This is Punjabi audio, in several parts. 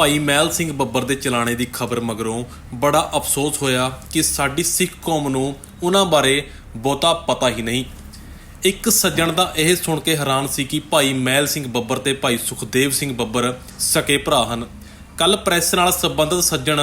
ਭਾਈ ਮਹਿਲ ਸਿੰਘ ਬੱਬਰ ਦੇ ਚਲਾਣੇ ਦੀ ਖਬਰ ਮਗਰੋਂ ਬੜਾ ਅਫਸੋਸ ਹੋਇਆ ਕਿ ਸਾਡੀ ਸਿੱਖ ਕੌਮ ਨੂੰ ਉਹਨਾਂ ਬਾਰੇ ਬਹੁਤਾ ਪਤਾ ਹੀ ਨਹੀਂ। ਇੱਕ ਸੱਜਣ ਦਾ ਇਹ ਸੁਣ ਕੇ ਹੈਰਾਨ ਸੀ ਕਿ ਭਾਈ ਮਹਿਲ ਸਿੰਘ ਬੱਬਰ ਤੇ ਭਾਈ ਸੁਖਦੇਵ ਸਿੰਘ ਬੱਬਰ ਸਕੇ ਭਰਾ ਹਨ। ਕੱਲ ਪ੍ਰੈਸ ਨਾਲ ਸੰਬੰਧਿਤ ਸੱਜਣ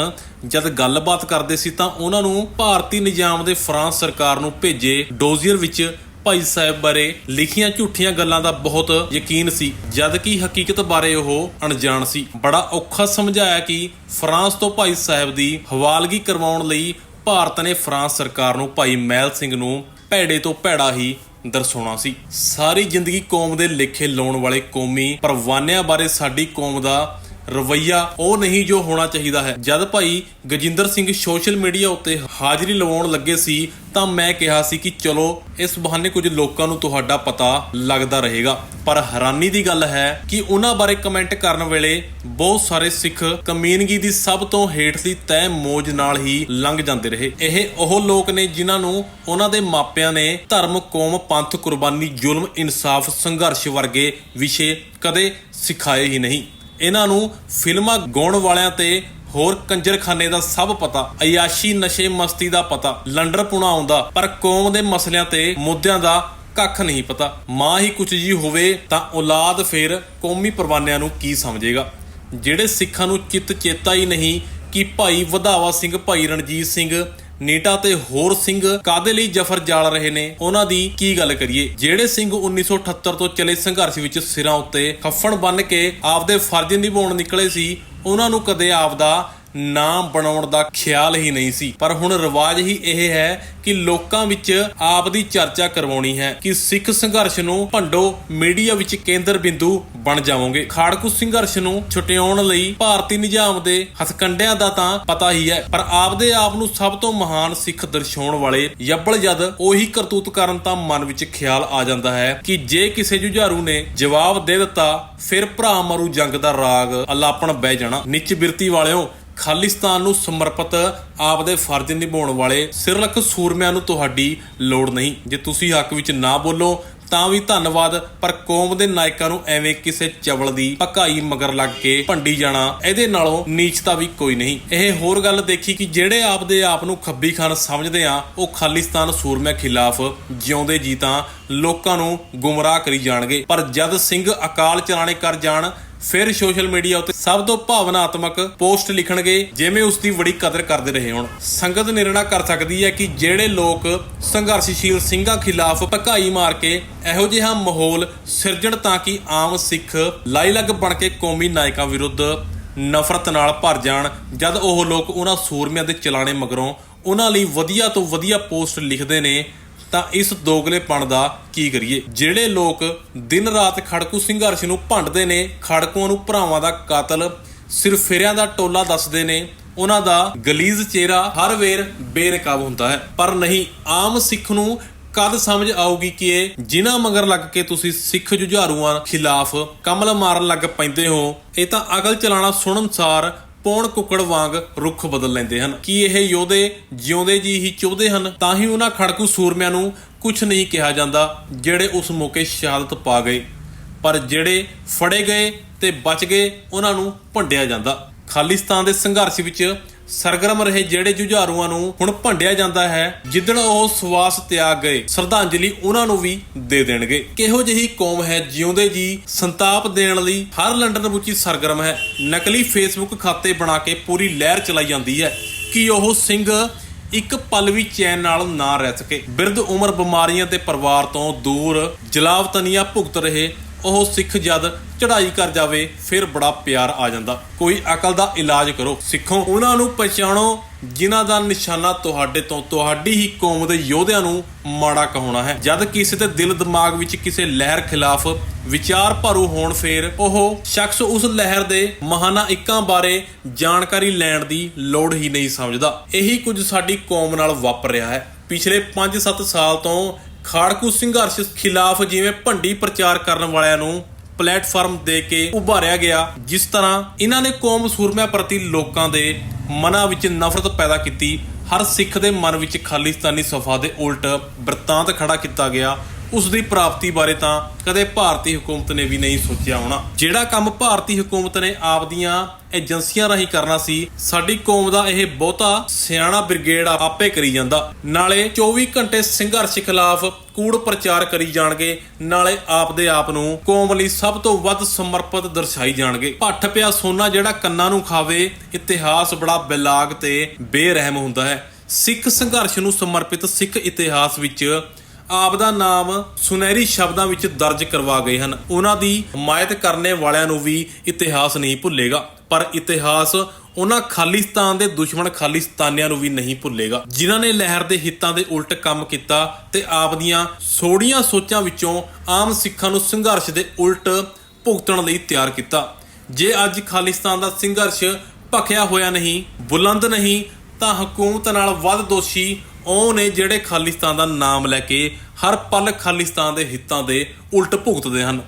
ਜਦ ਗੱਲਬਾਤ ਕਰਦੇ ਸੀ ਤਾਂ ਉਹਨਾਂ ਨੂੰ ਭਾਰਤੀ ਨਿਜ਼ਾਮ ਦੇ ਫਰਾਂਸ ਸਰਕਾਰ ਨੂੰ ਭੇਜੇ ਡੋਜ਼ੀਅਰ ਵਿੱਚ ਭਾਈ ਸਾਹਿਬ ਬਾਰੇ ਲਿਖੀਆਂ ਝੂਠੀਆਂ ਗੱਲਾਂ ਦਾ ਬਹੁਤ ਯਕੀਨ ਸੀ। ਜਦ ਕਿ ਹਕੀਕਤ ਬਾਰੇ ਉਹ ਅਣਜਾਣ ਸੀ। ਬੜਾ ਔਖਾ ਸਮਝਾਇਆ ਕਿ ਫਰਾਂਸ ਤੋਂ ਭਾਈ ਸਾਹਿਬ ਦੀ ਹਵਾਲਗੀ ਕਰਵਾਉਣ ਲਈ ਭਾਰਤ ਨੇ ਫਰਾਂਸ ਸਰਕਾਰ ਨੂੰ ਭਾਈ ਮਹਿਲ ਸਿੰਘ ਨੂੰ ਭੈੜੇ ਤੋਂ ਭੈੜਾ ਹੀ ਦਰਸਾਉਣਾ ਸੀ। ਸਾਰੀ ਜ਼ਿੰਦਗੀ ਕੌਮ ਦੇ ਲੇਖੇ ਲਾਉਣ ਵਾਲੇ ਕੌਮੀ ਪਰਵਾਨਿਆਂ ਬਾਰੇ ਸਾਡੀ ਕੌਮ ਦਾ ਰਵਈਆ ਉਹ ਨਹੀਂ ਜੋ ਹੋਣਾ ਚਾਹੀਦਾ ਹੈ। ਜਦ ਭਾਈ ਗਜਿੰਦਰ ਸਿੰਘ ਸੋਸ਼ਲ ਮੀਡੀਆ ਉੱਤੇ ਹਾਜ਼ਰੀ ਲਵਾਉਣ ਲੱਗੇ ਸੀ, ਤਾਂ ਮੈਂ ਕਿਹਾ ਸੀ ਕਿ ਚਲੋ, ਇਸ ਬਹਾਨੇ ਕੁਝ ਲੋਕਾਂ ਨੂੰ ਤੁਹਾਡਾ ਪਤਾ ਲੱਗਦਾ ਰਹੇਗਾ। ਪਰ ਹੈਰਾਨੀ ਦੀ ਗੱਲ ਹੈ ਕਿ ਉਹਨਾਂ ਬਾਰੇ ਕਮੈਂਟ ਕਰਨ ਵੇਲੇ ਬਹੁਤ ਸਾਰੇ ਸਿੱਖ ਕਮੀਨਗੀ ਦੀ ਸਭ ਤੋਂ ਹੇਠਲੀ ਤਹਿ ਮੋਜ ਨਾਲ ਹੀ ਲੰਘ ਜਾਂਦੇ ਰਹੇ। ਇਹ ਉਹ ਲੋਕ ਨੇ ਜਿਨ੍ਹਾਂ ਨੂੰ ਉਹਨਾਂ ਦੇ ਮਾਪਿਆਂ ਨੇ ਧਰਮ, ਕੌਮ, ਪੰਥ, ਕੁਰਬਾਨੀ, ਜ਼ੁਲਮ, ਇਨਸਾਫ, ਸੰਘਰਸ਼ ਵਰਗੇ ਵਿਸ਼ੇ ਕਦੇ ਸਿਖਾਏ ਹੀ ਨਹੀਂ। ਇਹਨਾਂ ਨੂੰ ਫਿਲਮਾਂ ਗਾਉਣ ਵਾਲਿਆਂ ਤੇ ਹੋਰ ਕੰਜਰਖਾਨੇ ਦਾ ਸਭ ਪਤਾ, ਅਯਾਸ਼ੀ ਨਸ਼ੇ ਮਸਤੀ ਦਾ ਪਤਾ, ਲੰਡਰ ਪੁਣਾ ਆਉਂਦਾ, ਪਰ ਕੌਮ ਦੇ ਮਸਲਿਆਂ ਤੇ ਮੁੱਦਿਆਂ ਦਾ ਕੱਖ ਨਹੀਂ ਪਤਾ। ਮਾਂ ਹੀ ਕੁਝ ਜੀ ਹੋਵੇ ਤਾਂ ਔਲਾਦ ਫੇਰ ਕੌਮੀ ਪਰਵਾਨਿਆਂ ਨੂੰ ਕੀ ਸਮਝੇਗਾ? ਜਿਹੜੇ ਸਿੱਖਾਂ ਨੂੰ ਚਿੱਤ ਚੇਤਾ ਹੀ ਨਹੀਂ ਕਿ ਭਾਈ ਵਧਾਵਾ ਸਿੰਘ, ਭਾਈ ਰਣਜੀਤ ਸਿੰਘ ਨੀਟਾ ਤੇ ਹੋਰ ਸਿੰਘ ਕਾਦੇ ਲਈ ਜਫਰ ਜਾਲ ਰਹੇ ਨੇ? ਉਹਨਾਂ ਦੀ ਕੀ ਗੱਲ ਕਰੀਏ? ਜਿਹੜੇ ਸਿੰਘ 1978 ਤੋਂ ਚਲੇ ਸੰਘਰਸ਼ ਵਿੱਚ ਸਿਰਾਂ ਉੱਤੇ ਖੱਫਣ ਬੰਨ ਕੇ ਆਪਦੇ ਫਰਜ਼ ਨਿਭਾਉਣ ਨਿਕਲੇ ਸੀ, ਉਹਨਾਂ ਨੂੰ ਕਦੇ ਆਪਦਾ ਨਾਮ ਬਣਾਉਣ ਦਾ ਖਿਆਲ ਹੀ ਨਹੀਂ ਸੀ। ਪਰ ਹੁਣ ਰਿਵਾਜ ਹੀ ਇਹ ਹੈ ਕਿ ਲੋਕਾਂ ਵਿੱਚ ਆਪ ਦੀ ਚਰਚਾ ਕਰਵਾਉਣੀ ਹੈ ਕਿ ਸਿੱਖ ਸੰਘਰਸ਼ ਨੂੰ ਭੰਡੋ ਮੀਡੀਆ ਵਿੱਚ ਕੇਂਦਰ ਬਿੰਦੂ ਬਣ ਜਾਵੋਗੇ। ਖਾੜਕੂ ਸੰਘਰਸ਼ ਨੂੰ ਛੁਟਿਆਉਣ ਲਈ ਭਾਰਤੀ ਨਿਜ਼ਾਮ ਦੇ ਹਥਕੰਡਿਆਂ ਦਾ ਤਾਂ ਪਤਾ ਹੀ ਹੈ, ਪਰ ਆਪਦੇ ਆਪ ਨੂੰ ਸਭ ਤੋਂ ਮਹਾਨ ਸਿੱਖ ਦਰਸਾਉਣ ਵਾਲੇ ਯੱਬਲ ਜਦ ਉਹੀ ਕਰਤੂਤ ਕਰਨ ਤਾਂ ਮਨ ਵਿੱਚ ਖਿਆਲ ਆ ਜਾਂਦਾ ਹੈ ਕਿ ਜੇ ਕਿਸੇ ਜੁਝਾਰੂ ਨੇ ਜਵਾਬ ਦੇ ਦਿੱਤਾ, ਫਿਰ ਭਰਾ ਮਰੂ ਜੰਗ ਦਾ ਰਾਗ ਅਲਾਪਣ ਬਹਿ ਜਾਣਾ। ਨਿੱਚ ਬਿਰਤੀ ਵਾਲਿਓ ਖਾਲਿਸਤਾਨ ਨੂੰ ਸਮਰਪਿਤ ਆਪਦੇ ਫਰਜ਼ ਨਿਭਾਉਣ ਵਾਲੇ ਸਿਰਲਕ ਸੂਰਮਿਆਂ ਨੂੰ ਤੁਹਾਡੀ ਲੋੜ ਨਹੀਂ। ਜੇ ਤੁਸੀਂ ਹੱਕ ਵਿੱਚ ਨਾ ਬੋਲੋ, ਤਾਂ ਵੀ ਧੰਨਵਾਦ, ਪਰ ਕੌਮ ਦੇ ਨਾਇਕਾਂ ਨੂੰ ਐਵੇਂ ਕਿਸੇ ਚਵਲ ਦੀ ਭਕਾਈ ਮਗਰ ਲੱਗ ਕੇ ਭੰਡੀ ਜਾਣਾ, ਇਹਦੇ ਨਾਲੋਂ ਨੀਚਤਾ ਵੀ ਕੋਈ ਨਹੀਂ। ਇਹ ਹੋਰ ਗੱਲ ਦੇਖੀ ਕਿ ਜਿਹੜੇ ਆਪਦੇ ਆਪ ਨੂੰ ਖੱਬੀ ਖਾਨ ਸਮਝਦੇ ਆ, ਉਹ ਖਾਲਿਸਤਾਨ ਸੂਰਮਿਆਂ ਖਿਲਾਫ ਜਿਉਂਦੇ ਜੀ ਤਾਂ ਲੋਕਾਂ ਨੂੰ ਗੁੰਮਰਾਹ ਕਰੀ ਜਾਣਗੇ। ਪਰ ਜਦ ਸਿੰਘ ਅਕਾਲ ਚਲਾਣੇ ਕਰ ਜਾਣ ਫਿਰ ਸੋਸ਼ਲ ਮੀਡੀਆ ਉੱਤੇ ਸਭ ਤੋਂ ਭਾਵਨਾਤਮਕ ਪੋਸਟ ਲਿਖਣਗੇ, ਜਿਵੇਂ ਉਸ ਦੀ ਬੜੀ ਕਦਰ ਕਰਦੇ ਰਹੇ ਹੋਣ। ਸੰਗਤ ਨਿਰਣਾ ਕਰ ਸਕਦੀ ਹੈ ਕਿ ਜਿਹੜੇ ਲੋਕ ਸੰਘਰਸ਼ਸ਼ੀਲ ਸਿੰਘਾਂ ਖਿਲਾਫ ਭਕਾਈ ਮਾਰ ਕੇ ਇਹੋ ਜਿਹਾ ਮਾਹੌਲ ਸਿਰਜਣ ਤਾਂ ਕਿ ਆਮ ਸਿੱਖ ਲਾਈਲੱਗ ਬਣ ਕੇ ਕੌਮੀ ਨਾਇਕਾਂ ਵਿਰੁੱਧ ਨਫ਼ਰਤ ਨਾਲ ਭਰ ਜਾਣ, ਜਦ ਉਹ ਲੋਕ ਉਹਨਾਂ ਸੂਰਮਿਆਂ ਦੇ ਚਲਾਣੇ ਮਗਰੋਂ ਉਹਨਾਂ ਲਈ ਵਧੀਆ ਤੋਂ ਵਧੀਆ ਪੋਸਟ ਲਿਖਦੇ ਨੇ ਤਾਂ ਇਸ ਦੋਗਲੇਪਣ ਦਾ ਕੀ ਕਰੀਏ? ਜਿਹੜੇ ਲੋਕ ਦਿਨ ਰਾਤ ਖੜਕੂ ਸੰਘਰਸ਼ ਨੂੰ ਭੰਡਦੇ ਨੇ, ਖੜਕੂਆਂ ਨੂੰ ਭਰਾਵਾਂ ਦਾ ਕਾਤਲ ਸਿਰਫ ਫਿਰਿਆਂ ਦਾ ਟੋਲਾ ਦੱਸਦੇ ਨੇ, ਉਹਨਾਂ ਦਾ ਗਲੀਜ਼ ਚਿਹਰਾ ਹਰ ਵੇਰ ਬੇਨਕਾਬ ਹੁੰਦਾ ਹੈ। ਪਰ ਨਹੀਂ, ਆਮ ਸਿੱਖ ਨੂੰ ਕਦ ਸਮਝ ਆਊਗੀ ਕਿ ਇਹ ਜਿਨ੍ਹਾਂ ਮਗਰ ਲੱਗ ਕੇ ਤੁਸੀਂ ਸਿੱਖ ਜੁਝਾਰੂਆਂ ਖਿਲਾਫ ਕਮਲ ਮਾਰਨ ਲੱਗ ਪੈਂਦੇ ਹੋ, ਇਹ ਤਾਂ ਅਕਲ ਚਲਾਣਾ ਸੁਣਨਸਾਰ ਪੌਣ ਕੁੱਕੜ ਵਾਂਗ ਰੁੱਖ ਬਦਲ ਲੈਂਦੇ ਹਨ? ਕੀ ਇਹ ਯੋਧੇ ਜਿਉਂਦੇ ਜੀ ਹੀ ਚੁੱਭਦੇ ਹਨ? ਤਾਂ ਹੀ ਉਹਨਾਂ ਖੜਕੂ ਸੂਰਮਿਆਂ ਨੂੰ ਕੁਝ ਨਹੀਂ ਕਿਹਾ ਜਾਂਦਾ, ਜਿਹੜੇ ਉਸ ਮੌਕੇ ਸ਼ਹਾਦਤ ਪਾ ਗਏ। ਪਰ ਜਿਹੜੇ ਫੜੇ ਗਏ ਤੇ ਬਚ ਗਏ, ਉਹਨਾਂ ਨੂੰ ਭੰਡਿਆ ਜਾਂਦਾ। ਖਾਲਿਸਤਾਨ ਦੇ ਸੰਘਰਸ਼ ਵਿੱਚ ਸਰਗਰਮ ਰਹੇ ਜਿਹੜੇ ਜੁਝਾਰੂਆਂ ਨੂੰ ਹੁਣ ਭੰਡਿਆ ਜਾਂਦਾ ਹੈ, ਜਿੱਦਣ ਉਹ ਸਵਾਸ ਤਿਆਗ ਗਏ, ਸ਼ਰਧਾਂਜਲੀ ਉਹਨਾਂ ਨੂੰ ਵੀ ਦੇ ਦੇਣਗੇ। ਕਿਹੋ ਜਿਹੀ ਕੌਮ ਹੈ ਜਿਉਂਦੇ ਜੀ, ਸੰਤਾਪ ਦੇਣ ਲਈ ਹਰ ਲੰਡਨ ਵਿੱਚ ਸਰਗਰਮ ਹੈ। ਨਕਲੀ ਫੇਸਬੁੱਕ ਖਾਤੇ ਬਣਾ ਕੇ ਪੂਰੀ ਲਹਿਰ ਚਲਾਈ ਜਾਂਦੀ ਹੈ ਕਿ ਉਹ ਸਿੰਘ ਇੱਕ ਪਲ ਵੀ ਚੈਨ ਨਾਲ ਨਾ ਰਹਿ ਸਕੇ। ਬਿਰਧ ਉਮਰ ਬਿਮਾਰੀਆਂ ਤੇ ਪਰਿਵਾਰ ਤੋਂ ਦੂਰ ਜਲਾਵਤਨੀਆਂ ਭੁਗਤ ਰਹੇ ਉਹ ਸਿੱਖ ਜਦ ਚੜ੍ਹਾਈ ਕਰ ਜਾਵੇ, ਫਿਰ ਬੜਾ ਪਿਆਰ ਆ ਜਾਂਦਾ। ਕੋਈ ਅਕਲ ਦਾ ਇਲਾਜ ਕਰੋ। ਸਿੱਖੋ, ਉਹਨਾਂ ਨੂੰ ਪਛਾਣੋ, ਜਿਨ੍ਹਾਂ ਦਾ ਨਿਸ਼ਾਨਾ ਤੁਹਾਡੇ ਤੋਂ, ਤੁਹਾਡੀ ਹੀ ਕੌਮ ਦੇ ਯੋਧਿਆਂ ਨੂੰ ਮਾੜਾ ਕਹਾਉਣਾ ਹੈ। ਜਦ ਕਿਸੇ ਦੇ ਦਿਲ ਦਿਮਾਗ ਵਿੱਚ ਕਿਸੇ ਲਹਿਰ ਖਿਲਾਫ ਵਿਚਾਰ ਭਰੂ ਹੋਣ, ਫੇਰ ਉਹ ਸ਼ਖਸ ਉਸ ਲਹਿਰ ਦੇ ਮਹਾਨਾ ਇੱਕਾਂ ਬਾਰੇ ਜਾਣਕਾਰੀ ਲੈਣ ਦੀ ਲੋੜ ਹੀ ਨਹੀਂ ਸਮਝਦਾ। ਇਹੀ ਕੁਝ ਸਾਡੀ ਕੌਮ ਨਾਲ ਵਾਪਰ ਰਿਹਾ ਹੈ। ਪਿਛਲੇ 5-7 ਸਾਲ ਤੋਂ ਖਾੜਕੂ ਸੰਘਰਸ਼ ਖਿਲਾਫ ਜਿਵੇਂ ਭੰਡੀ ਪ੍ਰਚਾਰ ਕਰਨ ਵਾਲਿਆਂ ਨੂੰ ਪਲੇਟਫਾਰਮ ਦੇ ਕੇ ਉਭਾਰਿਆ ਗਿਆ, ਜਿਸ ਤਰ੍ਹਾਂ ਇਹਨਾਂ ਨੇ ਕੌਮ ਸੂਰਮਿਆਂ ਪ੍ਰਤੀ ਲੋਕਾਂ ਦੇ ਮਨਾਂ ਵਿੱਚ ਨਫ਼ਰਤ ਪੈਦਾ ਕੀਤੀ। ਹਰ ਸਿੱਖ ਦੇ ਮਨ ਵਿੱਚ ਖਾਲਿਸਤਾਨੀ ਸਫਾ ਦੇ ਉਲਟ ਬਰਤਾਂਤ ਖੜਾ ਕੀਤਾ ਗਿਆ। ਉਸ ਦੀ ਪ੍ਰਾਪਤੀ ਬਾਰੇ ਤਾਂ ਕਦੇ ਭਾਰਤੀ ਹਕੂਮਤ ਨੇ ਵੀ ਨਹੀਂ ਸੋਚਿਆ ਹੋਣਾ। ਜਿਹੜਾ ਕੰਮ ਭਾਰਤੀ ਹਕੂਮਤ ਨੇ ਆਪਦੀਆਂ ਏਜੰਸੀਆਂ ਰਾਹੀਂ ਕਰਨਾ ਸੀ, ਸਾਡੀ ਕੌਮ ਦਾ ਇਹ ਬਹੁਤਾ ਸਿਆਣਾ ਬ੍ਰਿਗੇਡ ਆਪੇ ਕਰੀ ਜਾਂਦਾ। ਨਾਲੇ 24 ਘੰਟੇ ਸੰਘਰਸ਼ ਖਿਲਾਫ ਕੂੜ ਪ੍ਰਚਾਰ ਕਰੀ ਜਾਣਗੇ, ਨਾਲੇ ਆਪ ਦੇ ਆਪ ਨੂੰ ਕੌਮ ਲਈ ਸਭ ਤੋਂ ਵੱਧ ਸਮਰਪਿਤ ਦਰਸਾਈ ਜਾਣਗੇ। ਭੱਠ ਪਿਆ ਸੋਨਾ ਜਿਹੜਾ ਕੰਨਾਂ ਨੂੰ ਖਾਵੇ, ਇਤਿਹਾਸ ਬੜਾ ਬਿਲਾਗ ਤੇ ਬੇਰਹਿਮ ਹੁੰਦਾ ਹੈ। ਸਿੱਖ ਸੰਘਰਸ਼ ਨੂੰ ਸਮਰਪਿਤ ਸਿੱਖ ਇਤਿਹਾਸ ਵਿੱਚ ਆਪ ਦਾ ਨਾਮ ਸੁਨਹਿਰੀ ਸ਼ਬਦਾਂ ਵਿੱਚ ਦਰਜ ਕਰਵਾ ਗਏ ਹਨ। ਉਹਨਾਂ ਦੀ ਹਮਾਇਤ ਕਰਨੇ ਵਾਲਿਆਂ ਨੂੰ ਵੀ ਇਤਿਹਾਸ ਨਹੀਂ ਭੁੱਲੇਗਾ। ਪਰ ਇਤਿਹਾਸ ਉਹਨਾਂ ਖਾਲਿਸਤਾਨ ਦੇ ਦੁਸ਼ਮਣ ਖਾਲਿਸਤਾਨੀਆਂ ਨੂੰ ਵੀ ਨਹੀਂ ਭੁੱਲੇਗਾ। ਜਿਨ੍ਹਾਂ ਨੇ ਲਹਿਰ ਦੇ ਹਿੱਤਾਂ ਦੇ ਉਲਟ ਕੰਮ ਕੀਤਾ ਤੇ ਆਪ ਦੀਆਂ ਸੋੜੀਆਂ ਸੋਚਾਂ ਵਿੱਚੋਂ ਆਮ ਸਿੱਖਾਂ ਨੂੰ ਸੰਘਰਸ਼ ਦੇ ਉਲਟ ਭੁਗਤਣ ਲਈ ਤਿਆਰ ਕੀਤਾ। ਜੇ ਅੱਜ ਖਾਲਿਸਤਾਨ ਦਾ ਸੰਘਰਸ਼ ਭਖਿਆ ਹੋਇਆ ਨਹੀਂ, ਬੁਲੰਦ ਨਹੀਂ, ਤਾਂ ਹਕੂਮਤ ਨਾਲ ਵੱਧ ਦੋਸ਼ੀ ਉਹ ਨੇ ਜਿਹੜੇ ਖਾਲਿਸਤਾਨ ਦਾ ਨਾਮ ਲੈ ਕੇ ਹਰ ਪਲ ਖਾਲਿਸਤਾਨ ਦੇ ਹਿੱਤਾਂ ਦੇ ਉਲਟ ਭੁਗਤਦੇ ਹਨ।